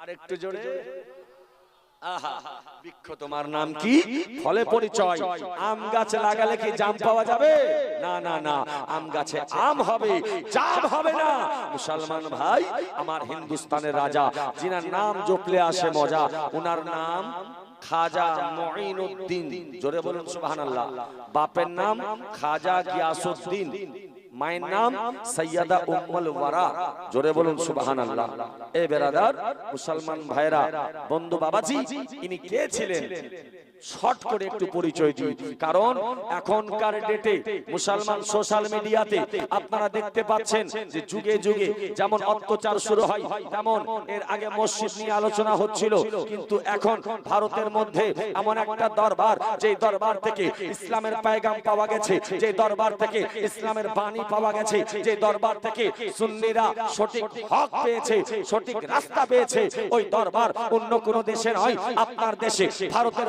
আর একটু জোরে। আহা বৃক্ষ তোমার নাম কি? ফলে পরিচয়। আম গাছ লাগালে কি জাম পাওয়া যাবে? না না না আম গাছে আম হবে। জাম হবে না। মুসলমান ভাই আমার হিন্দুস্তানের রাজা যিনার নাম জপলে আসে মজা ওনার নাম খাজা মঈনুদ্দিন। জোরে বলুন সুবহানাল্লাহ। বাপের নাম খাজা গিয়াসউদ্দিন। মায়ের নাম সৈয়দা উম্মুল ওয়ারা। জোরে বলুন সুবহানাল্লাহ। এ বেরাদার মুসলমান ভাইরা বন্ধু বাবাজি ইনি কে ছিলেন? শর্ট করে একটু পরিচয় দিই। কারণ এখনকার ডেটে মুসলমান সোশ্যাল মিডিয়াতে আপনারা দেখতে পাচ্ছেন যে যুগে যুগে যেমন অত্যাচার শুরু হয় তেমন এর আগে মসজিদ নিয়ে আলোচনা হচ্ছিল। কিন্তু এখন ভারতের মধ্যে এমন একটা দরবার যে দরবার থেকে ইসলামের পায়গাম পাওয়া গেছে যে দরবার থেকে ইসলামের বাণী পাওয়া গেছে যে দরবার থেকে সুন্নিরা সঠিক হক পেয়েছে সঠিক রাস্তা পেয়েছে ওই দরবার অন্য কোন দেশে নয় আপনার দেশে ভারতের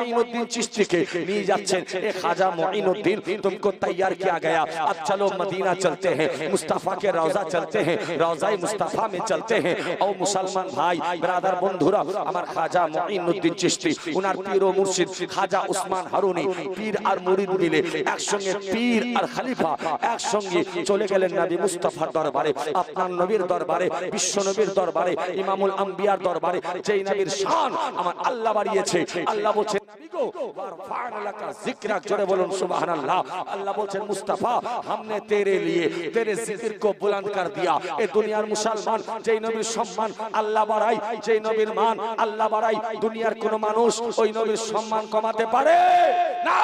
मुईनुद्दीन चिश्ती के लिए जाच्छेन ए खाजा मुईनुद्दीन तुमको तैयार किया गया अब चलो मदीना चलते हैं मुस्तफा के रौजा चलते हैं रौजा मुस्तफा में चलते हैं और मुसलमान भाई ब्रादर बंधुरा আমার খাজা মুঈনুদ্দিন চিশতি উনার পীর ও মুর্শিদ খাজা উসমান হারুনি পীর আর মুরিদ মিলে একসঙ্গে পীর আর খলিফা একসঙ্গে চলে গেলেন নবী মুস্তাফার দরবারে আপনার নবীর দরবারে বিশ্ব নবীর দরবারে ইমামুল আম্বিয়ার দরবারে যেই নবীর শান আমার আল্লাহ বাড়িয়েছে আল্লাহ বলছেন নবী গো ওয়ারফা'না লাকা জোরে বলুন সুবহানাল্লাহ। আল্লাহ বলেন মুস্তাফা हमने तेरे लिए तेरे जिक्र को बुलंद कर दिया এ দুনিয়ার মুসলমান যেই নবীর সম্মান আল্লাহ বাড়াই যেই নবীর মান আল্লাহ বাড়াই দুনিয়ার কোন মানুষ ওই নবীর সম্মান কমাতে পারে না।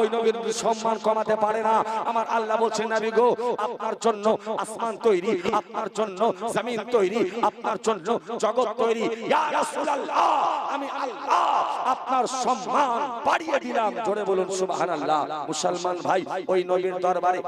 ওই নবীর সম্মান কমাতে পারে না। আমার আল্লাহ বলছেন নবী আপনার জন্য আসমান তৈরি আপনার জন্য জমিন তৈরি আপনার জন্য জগৎ তৈরি। ইয়া রাসূলুল্লাহ আমি আল্লাহ আপনার সম্মান বাড়িয়ে দিলাম। জোরে বলুন, সুবহানাল্লাহ। মুসলমান ভাই, ওই নবীর দরবারে,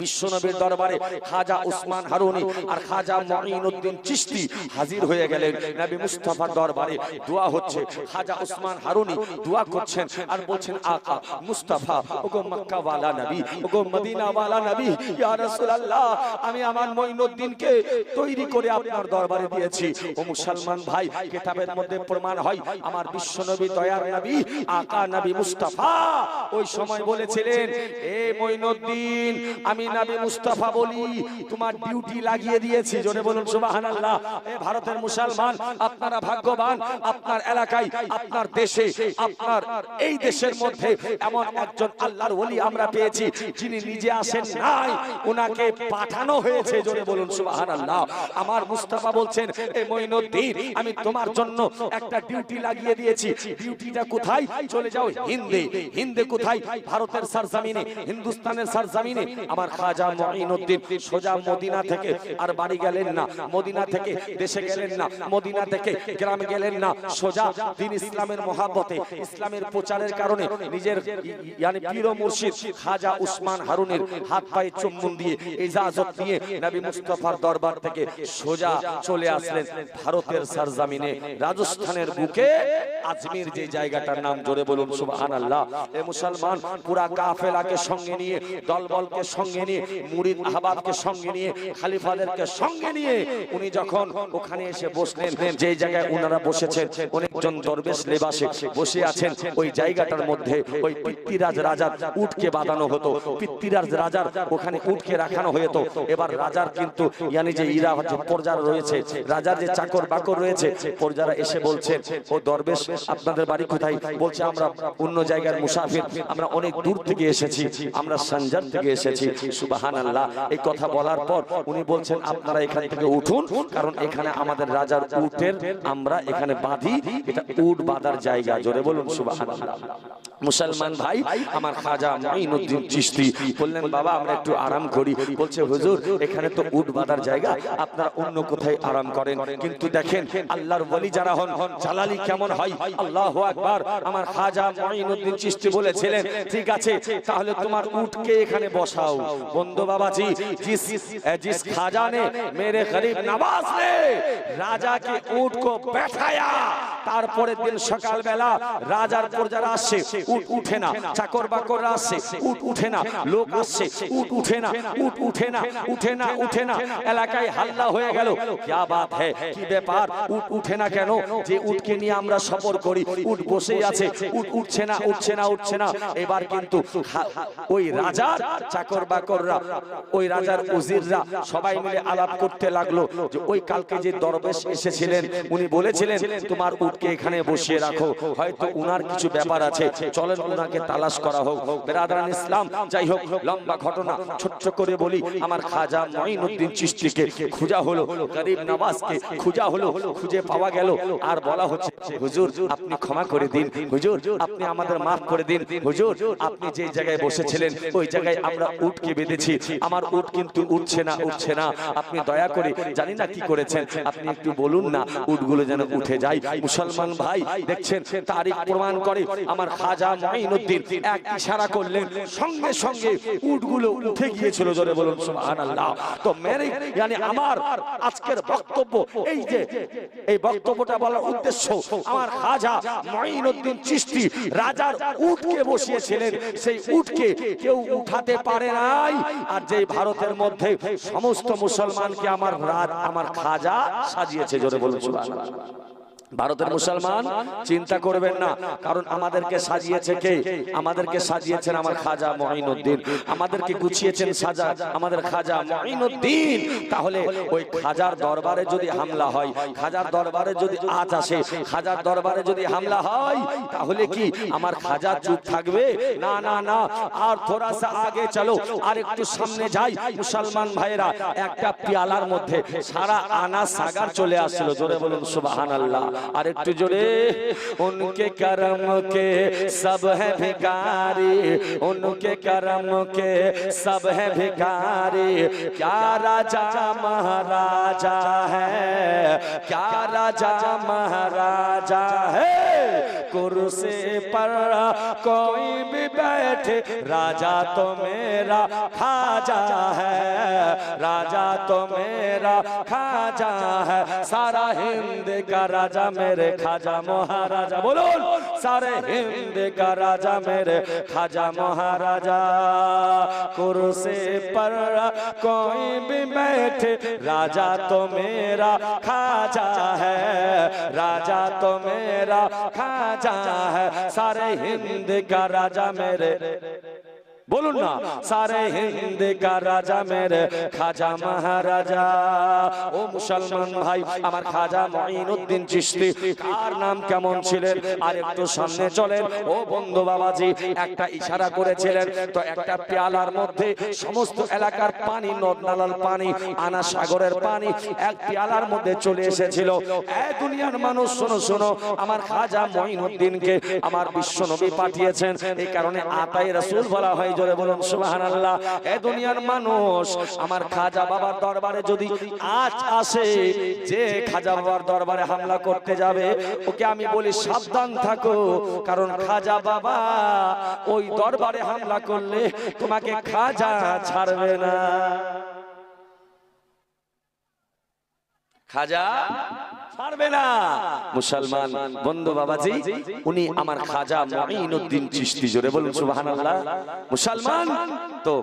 বিশ্ব নবীর দরবারে খাজা উসমান হারুনি আর খাজা মুঈনুদ্দিন চিশতি হাজির হয়ে গেলেন। নবী মুস্তাফার দরবারে দোয়া হচ্ছে, খাজা উসমান হারুনি দোয়া করছেন আর বলছেন, আকা মুস্তাফা, ওগো মক্কা ওয়ালা নবী, ওগো মদিনা ওয়ালা নবী, ইয়া রাসূলুল্লাহ, আমি আমার মুঈনুদ্দিনকে তৈরি করে আপনার দরবারে দিয়েছি। ও মুসলমান ভাই, কিতাবের মধ্যে প্রমাণ হয়, আমার বিশ্ব নবী দয়ার নবী, আকা নবী মুস্তাফা। ওই সময় বলেছিলেন, এ মঈনুদ্দিন, আমি নবী মুস্তাফা বলি, তোমার ডিউটি লাগিয়ে দিয়েছি। জোরে বলুন, সুবহানাল্লাহ। এ ভারতের মুসলমান, আপনারা ভাগ্যবান, আপনার এলাকায়, আপনার দেশে, আপনার এই দেশের মধ্যে এমন একজন আল্লাহর ওলি আমরা পেয়েছি, যিনি নিজে আসেন নাই ওনাকে পাঠানো হয়েছে। জোরে বলুন, সুবহানাল্লাহ। আমার মুস্তাফা বলছেন, এ মঈনুদ্দিন, আমি তোমার জন্য একটা ডিউটি লাগিয়ে দিয়েছি ডিউটিটা কোথায়? চলে যাও। হিন্দে হিন্দে কোথায়? ভারতের সরজমিনে, হিন্দুস্তানের সরজমিনে। আমার খাজা মুঈনুদ্দিন সোজা মদিনা থেকে আর বাড়ি গেলেন না। মদিনা থেকে দেশে গেলেন না। মদিনা থেকে গ্রামে গেলেন না। সোজা দিন ইসলামের মহাব্বতে, ইসলামের প্রচারের কারণে নিজের ইয়ানি পীর মুর্শিদ খাজা উসমান হারুনের হাত পায়ে চুম্বন দিয়ে ইজাজত নিয়ে নবী মুস্তাফার দরবার থেকে সোজা চলে আসলেন ভারতের সরজমিনে, রাজস্থানের বুকে আজমির যে জায়গাটার নাম জোরে বলুন, সুবহানাল্লাহ। এ মুসলমান, পুরা কাফেলাকে সঙ্গে নিয়ে, দলবলকে সঙ্গে নিয়ে, মুরিদ আহবাবকে সঙ্গে নিয়ে, খালিফাদেরকে সঙ্গে নিয়ে উনি যখন ওখানে এসে বসলেন, যে জায়গায় ওনারা বসেছেন, অনেকজন দরবেশ লেবাসে বসে আছেন, ওই জায়গাটার মধ্যে ওই পিতৃরাজ রাজার উটকে বাঁধানো হতো, পিতৃরাজ রাজার ওখানে উটকে রাখানো হতো এবার রাজার কিন্তু, ইয়ানি যে ইরা হচ্ছে পর্যার রয়েছে, রাজার যে চাকর বাকর রয়েছে পর্যারা এসে বলছেন, ও দরবেশ আপনাদের বাড়ি কোথায়? বলছে, আমরা অন্য জায়গার মুসাফির, আমরা অনেক দূর থেকে এসেছি, আমরা সঞ্জার থেকে এসেছি। সুবাহান আল্লাহ এই কথা বলার পর উনি বলছেন, আপনারা এখান থেকে উঠুন, কারণ এখানে আমাদের রাজার উটের আমরা এখানে বাঁধি, এটা উট বাঁধার জায়গা। জোরে বলুন সুবাহান মুসলমান ভাই, আমার খাজা মাইনুদ্দিন চিশতি বললেন, বাবা, আমরা একটু আরাম করি। বলছে, হুজুর, এখানে তো উট বাঁধার জায়গা, আপনারা অন্য কোথায় আরাম করেন? কিন্তু দেখেন, আল্লাহর ওলি যারা হন, জালালি কেমন হয়? আল্লাহ আকবার আমার খাজা মাইনুদ্দিন চিশতি বলেছিলেন ঠিক আছে তাহলে তোমার উটকে এখানে বসাও বন্ধু বাবাজি জিস জিস খাজা ने मेरे गरीब नवाज ने রাজা কে উট কো बैठाया তারপরে দিন সকালবেলা রাজার প্রজারা আসছে উট উঠে না চাকর বাকররা আসছে উট উঠে না লোক আসছে উট উঠে না উট উঠে না উঠে না উঠে না এলাকায় হাল্লা হয়ে গেল क्या बात है কি ব্যাপার উট উঠে না কেন যে উটকে নিয়ে আমরা সফর করি উট বসেই আছে উট উঠছে না উঠছে না উঠছে না। এবার কিন্তু ওই রাজার চাকর বাকররা, ওই রাজার উজিররা সবাই মিলে আলাপ করতে লাগল যে ওই কালকে যে দরবেশ এসেছিলেন, উনি বলেছিলেন, তোমার উটকে এখানে বসিয়ে রাখো। হয়তো উনার কিছু ব্যাপার আছে। চলেন উনাকে তালাশ করা হোক। বেরাদান ইসলাম, যাই হোক, লম্বা ঘটনা। ছোট্ট করে বলি, আমার খাজা মঈনুদ্দিন চিশতিকে খোঁজা হলো, গরিব নওয়াজকে খোঁজা হলো, খুঁজে পাওয়া গেল। আর বলা হচ্ছে হুজুর ক্ষমা করে দিন। হুজুর, আপনি আমাদের মাফ করে দিন। হুজুর, আপনি যে জায়গায় বসেছিলেন, ওই জায়গায় আমরা উটকে বেঁধেছি। আমার উট কিন্তু উঠছে না উঠছে না। আপনি দয়া করে, জানি না কি করেছেন। আপনি একটু বলুন না, উটগুলো যেন উঠে যায়। মুসলমান ভাই, দেখছেন, তারিখ প্রমাণ করে আমার খাজা মাইনুদ্দিন এক ইশারা করলেন, সঙ্গে সঙ্গে উটগুলো উঠে গিয়েছিল জোরে বলুন, সুবহানাল্লাহ। তো মেরে মানে আমার আজকের বক্তব্য, এই যে, এই বক্তব্যটা বলার উদ্দেশ্য, আমার খাজা মাইনুদ্দিন চিশতি রাজার উটকে বসিয়েছিলেন। সেই উটকে কেউ উঠাতে পারে নাই। আর যে ভারতের মধ্যে সমস্ত মুসলমানকে আমার রাত, আমার খাজা সাজিয়েছে, জোরে বলুন ভারতের মুসলমান চিন্তা করবেন না। কারণ আমাদেরকে সাজিয়েছে কে? আমাদেরকে সাজিয়েছেন আমার খাজা মঈনুদ্দিন। আমাদেরকে গুছিয়েছেন সাজা। আমাদের খাজা মঈনুদ্দিন। তাহলে ওই খাজার দরবারে যদি হামলা হয় খাজার দরবারে যদি আজ আসে খাজার দরবারে যদি হামলা হয় তাহলে কি আমার খাজা চুপ থাকবে? না না না। আর থোড়া সা আগে চলো আর একটু সামনে যাই। মুসলমান ভাইরা একটা পিয়ালার মধ্যে সারা আনা সাগার চলে আসছিল জোরে বলুন সুবহানাল্লাহ। আর একটু ان کے کرم کے سب ہے بھکاری ان کے کرم کے سب ہے بھکاری کیا راجا مہاراجا ہے کیا راجا مہاراجا ہے کرسی پر کوئی بھی بیٹھے راجہ تو میرا کھاجا ہے۔ راجہ تو میرا کھاجا ہے۔ سارا ہند کا راجہ میرے کھاجا مہاراجا بولو، سارے ہند کا راجہ میرے کھاجا مہاراجا کرسی پر کوئی بھی بیٹھے راجہ تو میرا کھاجا ہے۔ راجہ تو میرا راجا ہے۔ سارے ہند کا راجا میرے বলুন না সারে হিন্দ কা রাজা মেরে খাজা মহারাজা। ও মুসলমান ভাই আমার খাজা মঈনুদ্দিন চিশতি কার নাম কেমন ছিলেন? আর একটু সামনে চলেন। ও বন্ধু বাবাজি একটা ইশারা করেছিলেন তো একটা পেয়ালার মধ্যে সমস্ত এলাকার পানি নদ নালার পানি আনা সাগরের পানি এক পেয়ালার মধ্যে চলে এসেছিল। এ দুনিয়ার মানুষ শোনো শোনো আমার খাজা মঈনুদ্দিনকে আমার বিশ্ব নবী পাঠিয়েছেন। এই কারণে আতাই রাসূল বলা হয় জোরে বলুন, সুবহানাল্লাহ। এ দুনিয়ার মানুষ, আমার খাজা বাবার দরবারে যদি আজ আসে, যে খাজা বাবার দরবারে হামলা করতে যাবে, ওকে আমি বলি সাবধান থাকো, কারণ খাজা বাবা ওই দরবারে হামলা করলে তোমাকে খাজা ছাড়বে না। খাজা? মুসলমান বন্ধু বাবাজি উনি আমার খাজা মঈনুদ্দিন চিশতি জোরে বলুন মুসলমান তো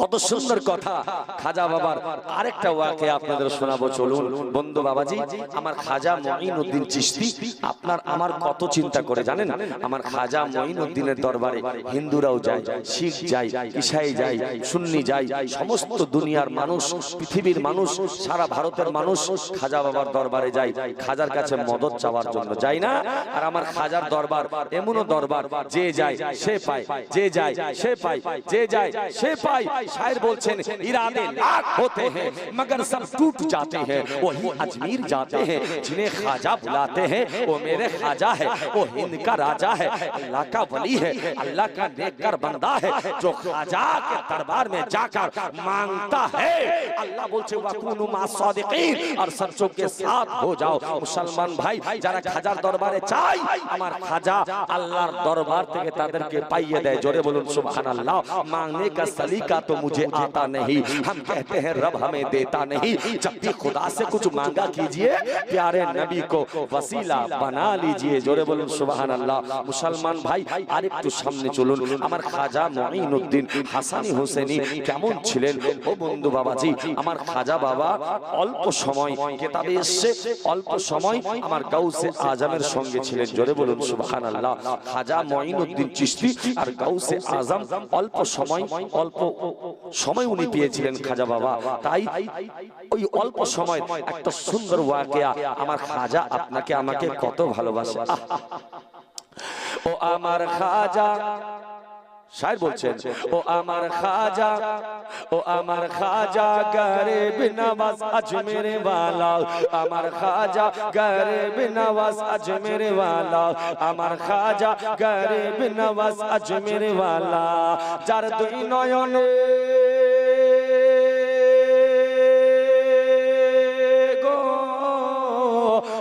কত সুন্দর কথা। খাজা বাবার আরেকটা ওয়াকে আপনাদের শোনাবো চলুন। বন্ধু বাবাজি আমার খাজা মঈনুদ্দিন চিশতি আপনার আমার কত চিন্তা করে জানেন? আমার খাজা মঈনুদ্দিনের দরবারে হিন্দুরাও যায় শিখ যায় ইসাই যায় সুন্নি যায় সমস্ত দুনিয়ার মানুষ পৃথিবীর মানুষ সারা ভারতের মানুষ খাজা বাবার দরবারে যায় খাজার কাছে মদত চাওয়ার জন্য যায় না। আর আমার খাজার দরবার এমনও দরবার যে যায় সে পায় যে যায় সে পায় যে যায় সে পায় شاعر بولچن ارادے لاکھ ہوتے ہیں مگر سب ٹوٹ جاتے ہیں وہی اجمیر جاتے ہیں جنہیں خواجہ بلاتے ہیں وہ میرے خواجہ ہے وہ ہند کا راجہ ہے اللہ کا ولی ہے اللہ کا نیکر بندہ ہے جو خواجہ کے دربار میں جا کر مانگتا ہے۔ اللہ بولچے وَقُونُ مَا صادقین اور سچوں کے ساتھ ہو جاؤ مسلمان بھائی যারা খাজার দরবারে চাই আমার খাজা আল্লাহর দরবার থেকে তাদেরকে পাইয়ে দেয় জোরে বলুন সুবহানাল্লাহ মাংনে কা সলিকা তো मुझे आता नहीं। हम कहते हैं रब हमें देता नहीं। जब भी खुदा से कुछ मांगा कीजिए प्यारे नबी को वसीला बना लीजिए। जोरे बोलो सुबह अल्लाह मुसलमान भाई अरे तू सामने चलो আমার খাজা মঈনুদ্দিন হাসানি হোসেনি কেমন ছিলেন? ও বন্ধু বাবাজি আমার খাজা বাবা অল্প সময় কেতাবে এসে অল্প সময় আমার গাউসে আজমের সঙ্গে ছিলেন। জোরে বলুন সুবহান আল্লাহ খাজা মঈনুদ্দিন চিশতি আর গাউসে আজম অল্প সময় অল্প সময় উনি পেয়েছিলেন খাজা বাবা। তাই ওই অল্প সময় একটা সুন্দর ওয়াকিয়া, আমার খাজা, আপনাকে আমাকে কত ভালোবাসে? ও আমার খাজা শায়ের বলছেন, ও আমার খাজা, ও আমার খাজা, গরিব নওয়াজ আজমের ওয়ালা, আমার খাজা, গরিব নওয়াজ আজমের ওয়ালা, আমার খাজা, গরিব নওয়াজ আজমের ওয়ালা, যার দুই নয়নে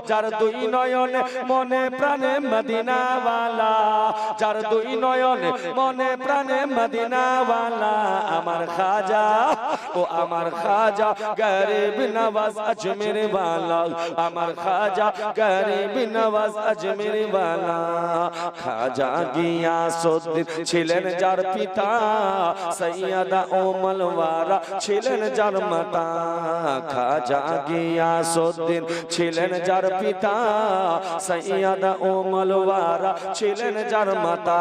যার দুই নয়ন মনে প্রাণে মদিনাওয়ালা যার দুই নয়ন মনে প্রাণে মদিনাওয়ালা আমার খাজা ও আমার খাজা গরিব নওয়াজ আজমের ওয়ালা আমার খাজা গরিব নওয়াজ আজমের ওয়ালা খাজা গিয়াসউদ্দিন ছিলেন যার পিতা, সৈয়দা ওমলওয়ারা ছিলেন যার মাতা। খাজা গিয়াসউদ্দিন ছিলেন যার পিতা, সৈয়দা ওমলওয়ারা ছিলেন যার মাতা।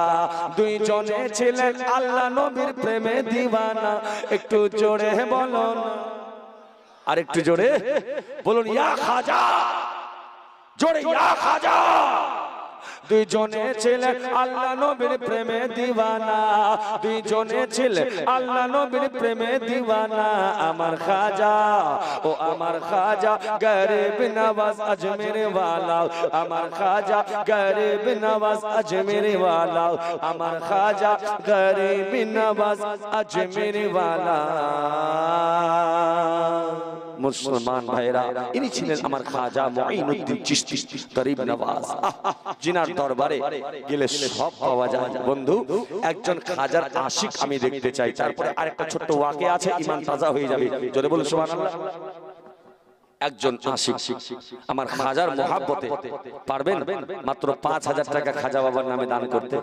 দুইজনে ছিলেন আল্লাহ নবীর প্রেমে দিওয়ানা একটু জোরে বলুন আর একটু জোরে বলুন ইয়া খাজা জোরে ইয়া খাজা। দুইজনে ছিলেন আল্লাহ নবীর প্রেমে দিওয়ানা। দুইজনে ছিলেন আল্লাহ নবীর প্রেমে দিওয়ানা। আমার খাজা, ও আমার খাজা, গরিব নওয়াজ আজমের ওয়ালা আমার খাজা, গরিব নওয়াজ আজমের ওয়ালা আমার খাজা, গরিব নওয়াজ আজমের ওয়ালা মুসলমান ভাইরা ইনি ছিলেন আমার খাজা মঈনুদ্দিন চিশতি, গরিব নওয়াজ। জিনার দরবারে গেলে সব পাওয়া যায়। বন্ধু, একজন খাজার আশিক আমি দেখতে চাই। তারপরে আরেকটা ছোট্ট ওয়াকে আছে ইমান তাজা হয়ে যাবে। জোরে বলুন, সুবহানাল্লাহ। একজন আশিক, আমার খাজার মহাব্বতে, পারবেন? মাত্র পাঁচ হাজার টাকা খাজা বাবার নামে দান করতে।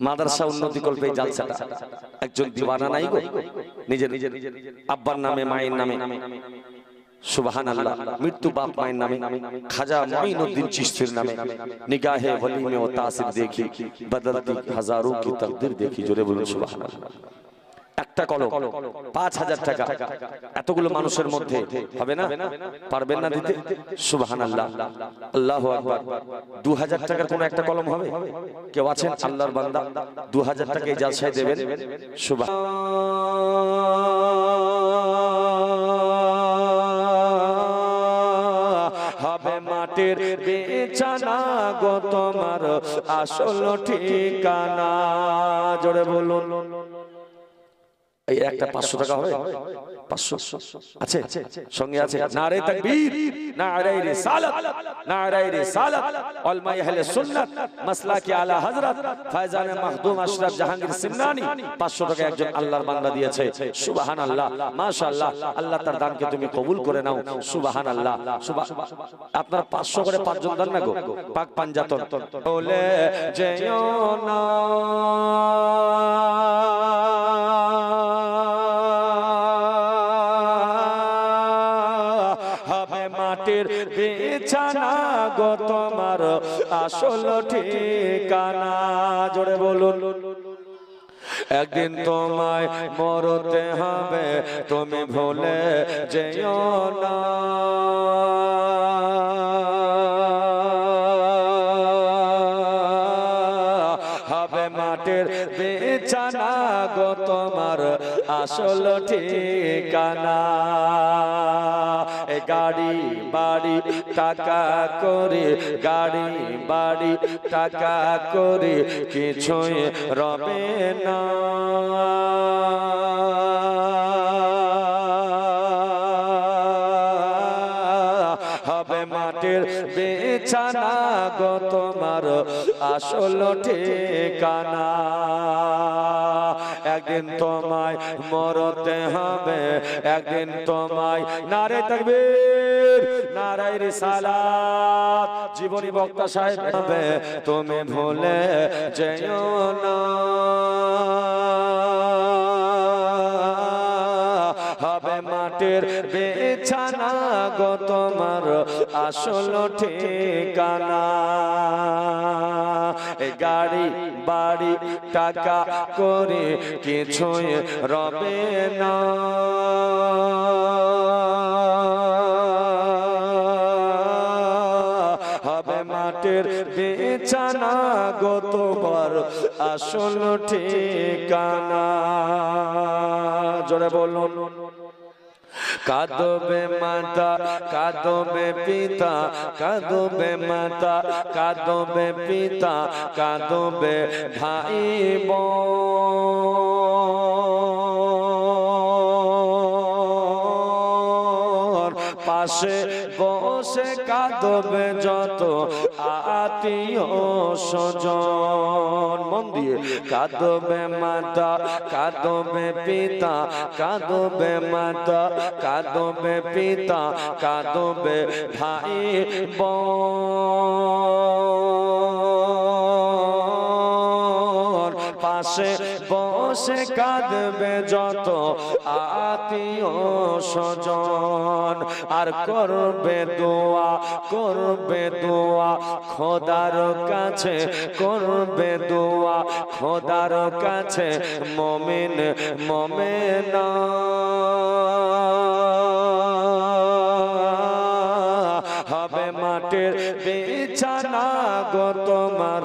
মাদ্রাসা উন্নতি করবে জালসাটা। একজন দিওয়ানা নাই গো। নিজের নিজের আব্বার নামে মায়ের নামে। সুবাহান আল্লাহ মৃত্যু বাপ মায়ের নামে। খাজা নামে। নিগাহে ও দেখি। বদলতি হাজারো কি তকদির দেখি। জোরে বলুন। সুবহানাল্লাহ। একটা কলম পাঁচ হাজার টাকা। এতগুলো মানুষের মধ্যে হবে না? পারবেন না দিতে? সুবাহান আল্লাহ আল্লাহ আকবার। দু হাজার টাকার কোন একটা কলম হবে? কেউ আছেন? আল্লাহর বান্দা। দু হাজার টাকা এই জালসায় দেবেন? সুবাহ হবে মাটির বেচানা গো তোমার আসল ঠিকানা। জোরে বলুন। এই একটা পাঁচশো টাকা হবে? পাঁচশো। আছে? সঙ্গে আছে? নারে তাকবীর। নারে রিসালাত নারে রিসালাত উলমা আহলে সুন্নাত। মাসলাকি আলা হযরত। ফায়জান মাহদুম আশরাফ জাহাঙ্গীর সিমনানি 500 টাকা একজন আল্লাহর বান্দা দিয়েছে। সুবহানাল্লাহ। মাশাআল্লাহ। আল্লাহ তার দানকে তুমি কবুল করে নাও। সুবহানাল্লাহ। সুবহান আপনারা 500 করে পাঁচজন দেন না গো? পাক পাঞ্জাতন। বলে যেও না। আসল ঠিকানা জোরে বলুন। একদিন তোমায় মরতে হবে তুমি ভুলে যেও না। তোমার আসল ঠিকানা। এ গাড়ি বাড়ি টাকা করে গাড়ি বাড়ি টাকা করে কিছুই রবে না। হবে মাটির বিছানা গো তোমার আসল ঠিকানা। একদিন তোমায় মরতে হবে, একদিন তোমায়। নারে থাকবে নারায় জীবনী বক্তা সাহেব হবে তুমি ভুলে যেও না। হবে মাটির বিছানা গো তোমার আসল ঠিকানা। গাড়ি, বাড়ি, টাকা করে কিছুই রবে না। হবে মাটির বিছানা গো তোমার আসল ঠিকানা। জোরে বলুন। কাদবে মাতা কাদবে পিতা কাদবে মাতা কাদবে পিতা কাদবে ভাই বোন। পাশে বসে কাঁদবে যত আত্মীয় স্বজন। মন দিয়ে কাঁদবে মাতা, কাঁদবে পিতা, কাঁদবে মাতা, কাঁদবে পিতা, কাঁদবে ভাই বোন। পাশে বসে কাঁদবে যত আত্মীয় স্বজন। আর করবে দোয়া করবে দোয়া, খোদার কাছে, করবে দোয়া, খোদার কাছে, মমিন, মমেনা। হবে মাটির বিছানা গো তোমার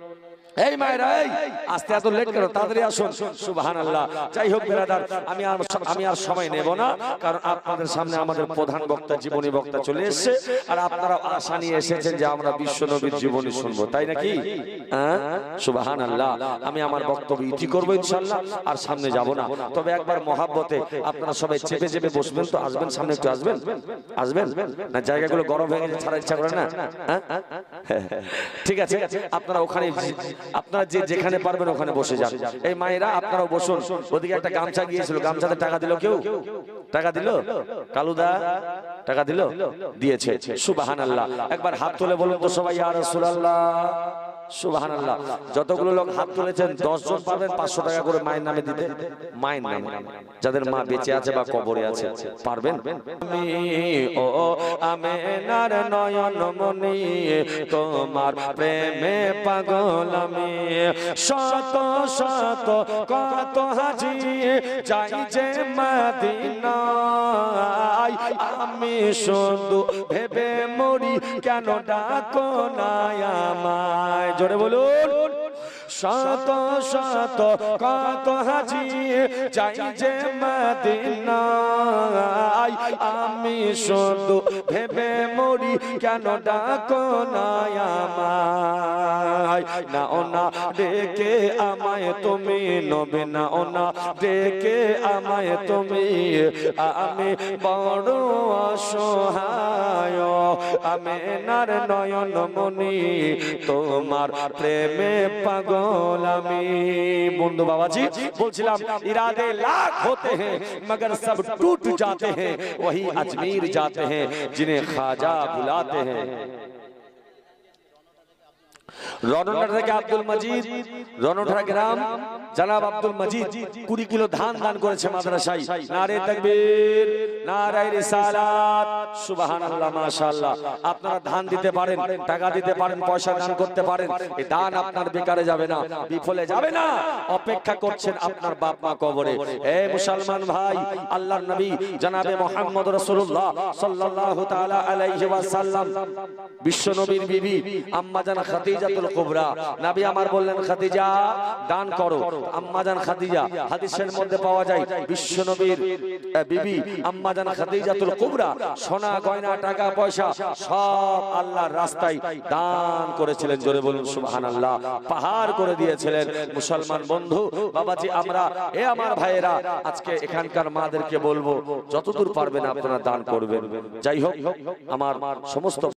এই মায়েরা, এই, আস্তে এত লেট করো তাড়াতাড়ি আসুন। সুবাহান আল্লাহ যাই হোক, বেরাদার, আমি আর আমি আর সময় নেব না, কারণ আপনাদের সামনে আমাদের প্রধান বক্তা, জীবনী বক্তা চলে এসেছে, আর আপনারা আশা নিয়ে এসেছেন যে আমরা বিশ্ব নবীর জীবনী শুনব, তাই নাকি? হ্যাঁ? সুবাহান আল্লাহ আমি আমার বক্তব্য ইতি করব ইনশাল্লাহ আর সামনে যাব না। তবে একবার মহাব্বতে আপনারা সবাই চেপে চেপে বসবেন তো, আসবেন সামনে একটু, আসবেন? আসবেন? না, জায়গাগুলো গরম হয়ে গেছে ছাড়া ইচ্ছা করে না? হ্যাঁ? ঠিক আছে, আপনারা ওখানে আপনারা যে যেখানে পারবেন ওখানে বসে যান। এই মায়েরা, আপনারাও বসুন। ওদিকে একটা গামছা গিয়েছিল, গামছাতে টাকা দিল কেউ? টাকা দিল? কালুদা, টাকা দিল? দিয়েছে। সুবাহান আল্লাহ একবার হাত তুলে বলুন তো সবাই আর যতগুলো লোক হাত তুলেছেন দশ জন পারবেন পাঁচশো টাকা করে মায়ের নামে দিতে। মায়ের নামে। যাদের মা বেঁচে আছে বা কবরে আছে, পারবেন? তোমার প্রেমে পাগল আমি। শত শত, কত হাজি যে আমি শুধু ভেবে মরি, কেন ডাকো না আমায়? জোরে বলুন। শত শত কত হাজি যাই যে মদিনায়। আমি শুধু ভেবে মরি, কেন ডাকো না আমায়? না ও না, ডেকে আমায় তুমি নবে না ওনা ডেকে আমায় তুমি। আমি বড় অসহায়। আমেনার নয়ন মনি، তোমার প্রেমে পাগল আমি। বন্ধু বাবাজি، বলছিলাম، ইরাদে লাখ ہوتے ہیں مگر سب ٹوٹ جاتے ہیں وہی اجمیر جاتے ہیں جنہیں خواجہ بلاتے ہیں রনটা থেকে আব্দুল মজিদ রনঠা গ্রাম জনাব আব্দুল মজিদ কুড়ি কিলো ধান দান করেছে মাদ্রাসায়। নারে তকবীর নারে রিসালাত। সুবহানাল্লাহ মাশাআল্লাহ। আপনারা ধান দিতে পারেন টাকা দিতে পারেন পয়সা দান করতে পারেন। এই দান আপনার বেকারে যাবে না বিফলে যাবে না। অপেক্ষা করছেন আপনার বাপ মা কবরে। এ মুসলমান ভাই আল্লাহর নবী জনাবে মোহাম্মদ রাসূলুল্লাহ সাল্লাল্লাহু তাআলা আলাইহি ওয়াসাল্লাম বিশ্ব নবীর বিবি আম্মা জান খাদিজাতুল কুবরা। নবী আমার বললেন খাদিজা দান করো। আম্মা জান খাদিজা। হাদিসের মধ্যে পাওয়া যায় বিশ্ব নবীর বিবি আম্মা জান খাদিজাতুল কুবরা। সোনা গয়না টাকা পয়সা সব আল্লাহর রাস্তায় দান করেছিলেন জোরে বলুন সুবহানাল্লাহ। পাহাড় করে দিয়েছিলেন মুসলমান বন্ধু। বাবাজি আমরা এ আমার ভাইয়েরা আজকে এখানকার মাদেরকে বলব যতদূর পারবেন আপনারা দান করবেন। যাই হোক আমার সমস্ত